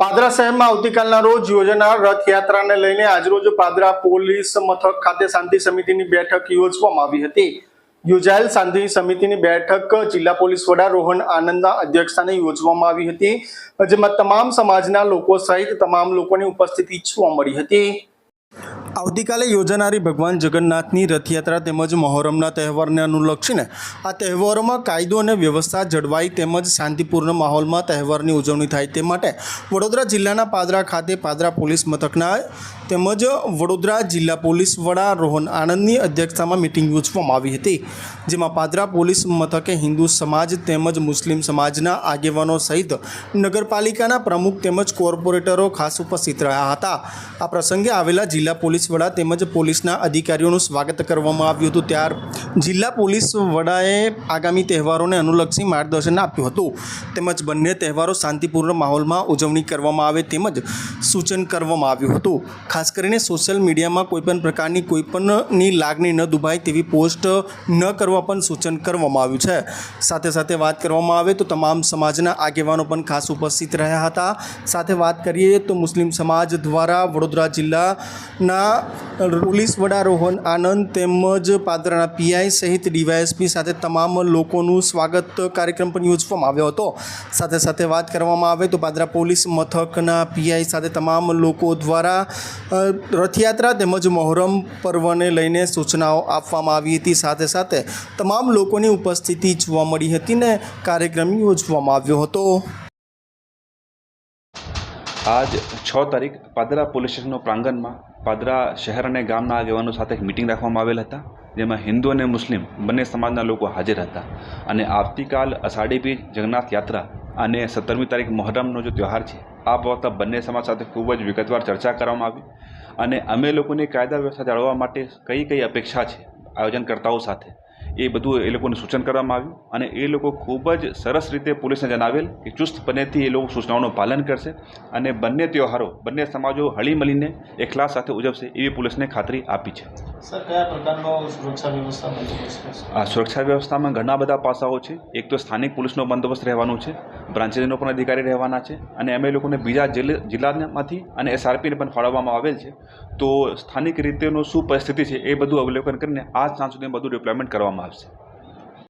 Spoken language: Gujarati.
પાદરા શહેરમાં આવતીકાલના રોજ યોજાનાર રથયાત્રાને લઈને આજરોજ પાદરા પોલીસ મથક ખાતે શાંતિ સમિતિની બેઠક યોજવામાં આવી હતી. યોજાયેલ શાંતિ સમિતિની બેઠક જિલ્લા પોલીસ વડા રોહન આનંદના અધ્યક્ષસ્થાને યોજવામાં આવી હતી. જેમાં તમામ સમાજના લોકો સહિત તમામ લોકોની ઉપસ્થિતિ જોવા મળી હતી. આવતીકાલે યોજાનારી ભગવાન જગન્નાથની રથયાત્રા તેમજ મહોરમના તહેવારને અનુલક્ષીને આ તહેવારોમાં કાયદો અને વ્યવસ્થા જળવાઈ તેમજ શાંતિપૂર્ણ માહોલમાં તહેવારની ઉજવણી થાય તે માટે વડોદરા જિલ્લાના પાદરા ખાતે પાદરા પોલીસ મથકના તેમજ વડોદરા જિલ્લા પોલીસ વડા રોહન આનંદની અધ્યક્ષતામાં મિટિંગ યોજવામાં આવી હતી, જેમાં પાદરા પોલીસ મથકે હિન્દુ સમાજ તેમજ મુસ્લિમ સમાજના આગેવાનો સહિત નગરપાલિકાના પ્રમુખ તેમજ કોર્પોરેટરો ખાસ ઉપસ્થિત રહ્યા હતા. આ પ્રસંગે આવેલા જિલ્લા પોલીસ વડા તેમજ પોલીસના અધિકારીઓનું સ્વાગત કરવામાં આવ્યું હતું. ત્યાર જિલ્લા પોલીસ વડાએ આગામી તહેવારોને અનુલક્ષી માર્ગદર્શન આપ્યું હતું. તેમજ બંને તહેવારો શાંતિપૂર્ણ માહોલમાં ઉજવણી કરવામાં આવે તેમજ સૂચન કરવામાં આવ્યું હતું. ખાસ કરીને સોશિયલ મીડિયામાં કોઈપણ પ્રકારની કોઈપણની લાગણી ન દુભાય તેવી પોસ્ટ ન કરવા પણ સૂચન કરવામાં આવ્યું છે. સાથે સાથે વાત કરવામાં આવે તો તમામ સમાજના આગેવાનો પણ ખાસ ઉપસ્થિત રહ્યા હતા. સાથે વાત કરીએ તો મુસ્લિમ સમાજ દ્વારા વડોદરા જિલ્લાના પોલીસ વડા રોહન આનંદ તેમજ પાદરાના પીઆઈ સહિત ડીવાયએસપી સાથે તમામ લોકોનું સ્વાગત કાર્યક્રમ પણ યોજવામાં આવ્યો હતો. સાથે સાથે વાત કરવામાં આવે તો પાદરા પોલીસ મથકના પીઆઈ સાથે તમામ લોકો દ્વારા રથયાત્રા તેમજ મોહરમ પર્વને લઈને સૂચનાઓ આપવામાં આવી હતી. સાથે સાથે તમામ લોકોની ઉપસ્થિતિ જોવા મળી હતી ને કાર્યક્રમ યોજવામાં આવ્યો હતો. આજ છ તારીખ પાદરા પોલીસ સ્ટેશનના પ્રાંગણમાં પાદરા શહેર અને ગામના આગેવાનો સાથે એક મિટિંગ રાખવામાં આવેલ હતા, જેમાં હિન્દુ અને મુસ્લિમ બંને સમાજના લોકો હાજર હતા. અને આવતીકાલ અષાઢી બીજ જગન્નાથ યાત્રા અને સત્તરમી તારીખ મોહરમનો જે તહેવાર છે, આ બાબતે બંને સમાજ સાથે ખૂબ જ વિગતવાર ચર્ચા કરવામાં આવી. અને અમે લોકોની કાયદા વ્યવસ્થા જાળવવા માટે કઈ કઈ અપેક્ષા છે આયોજનકર્તાઓ સાથે? એ બધું એ લોકોને સૂચન કરવામાં આવ્યું અને એ લોકો ખૂબ જ સરસ રીતે પોલીસને જણાવેલ કે ચુસ્તપણેથી એ લોકો સૂચનાઓનું પાલન કરશે અને બંને તહેવારો બંને સમાજો હળીમળીને એકલા સાથે ઉજવશે એવી પોલીસને ખાતરી આપી છે. આ સુરક્ષા વ્યવસ્થામાં ઘણા બધા પાસાઓ છે. એક તો સ્થાનિક પોલીસનો બંદોબસ્ત રહેવાનો છે. બ્રાન્ચેસનો પણ અધિકારી રહેવાના છે અને અમે લોકોને બીજા જિલ્લા, જિલ્લામાંથી અને એસઆરપીને પણ ફાળવવામાં આવેલ છે. તો સ્થાનિક રીતેનો શું પરિસ્થિતિ છે એ બધું અવલોકન કરીને આજ સાંજ સુધી બધું ડિપ્લોયમેન્ટ કરવામાં આવશે.